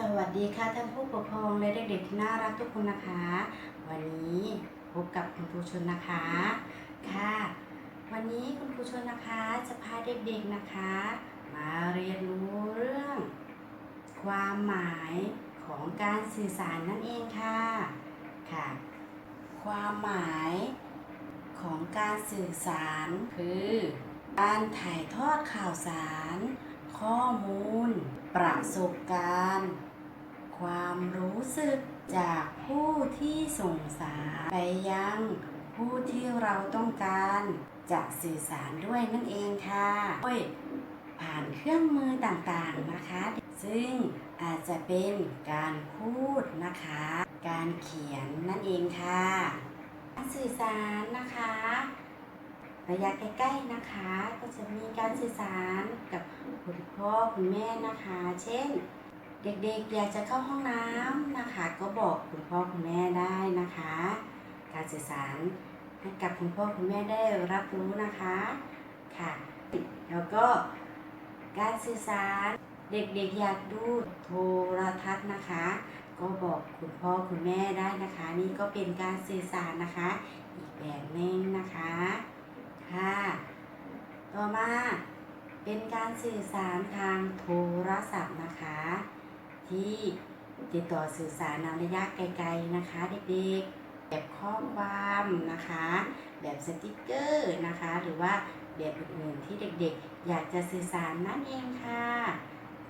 สวัสดีค่ะท่านผู้ปกครองและเด็กๆที่น่ารักทุกคนนะคะ วันนี้พบกับคุณครูชนนะคะค่ะ วันนี้คุณครูชนนะคะจะพาเด็กๆนะคะ มาเรียนรู้เรื่อง ความหมายของการสื่อสารนั่นเองค่ะค่ะ ความหมายของการสื่อสารคือ การถ่ายทอดข่าวสาร ข้อมูล ประสบการณ์ ความรู้สึกจากผู้ที่ส่งสารไปยังผู้ที่เราต้องการจะสื่อสารด้วยนั่นเองค่ะด้ยผ่านเครื่องมือต่างๆนะคะ ซึ่งอาจจะเป็นการพูดนะคะ การเขียนนั่นเองค่ะการสื่อสารนะคะ ระยะใกล้ๆนะคะ ก็จะมีการสื่อสารกับ พ่อคุณแม่นะคะ เช่น เด็กๆอยากจะเข้าห้องน้ำนะคะ ก็บอกคุณพ่อคุณแม่ได้นะคะ การสื่อสารให้กับคุณพ่อคุณแม่ได้รับรู้นะคะค่ะ แล้วก็การสื่อสารเด็กๆอยากดูโทรทัศน์นะคะ ก็บอกคุณพ่อคุณแม่ได้นะคะ นี่ก็เป็นการสื่อสารนะคะ อีกแบบหนึ่งนะคะค่ะต่อมา เป็นการสื่อสารทางโทรศัพท์นะคะ ที่ติดต่อสื่อสารในระยะไกลๆนะคะเด็กๆแบบข้อความนะคะ แบบสติกเกอร์นะคะ หรือว่าแบบอื่นๆที่เด็กๆ อยากจะสื่อสารนั่นเองค่ะ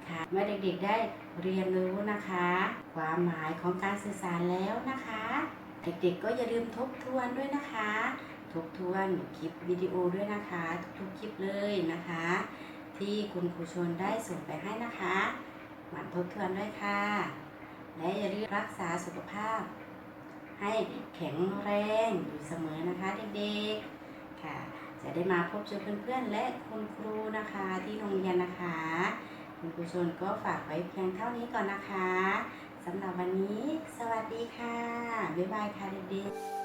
ค่ะเมื่อเด็กๆได้เรียนรู้นะคะ ความหมายของการสื่อสารแล้วนะคะ เด็กๆก็อย่าลืมทบทวนด้วยนะคะ ทบทวนคลิปวิดีโอด้วยนะคะ ทุกคลิปเลยนะคะ ที่คุณครูชนได้ส่งไปให้นะคะหมั่นทบทวนด้วยค่ะ และอย่าลืมรักษาสุขภาพ ให้แข็งแรงอยู่เสมอนะคะเด็กๆค่ะ จะได้มาพบเจอเพื่อนๆและคุณครูนะคะที่โรงเรียนนะคะ คุณครูชนก็ฝากไว้เพียงเท่านี้ก่อนนะคะสำหรับวันนี้ สวัสดีค่ะ บ๊ายบายค่ะเด็กๆ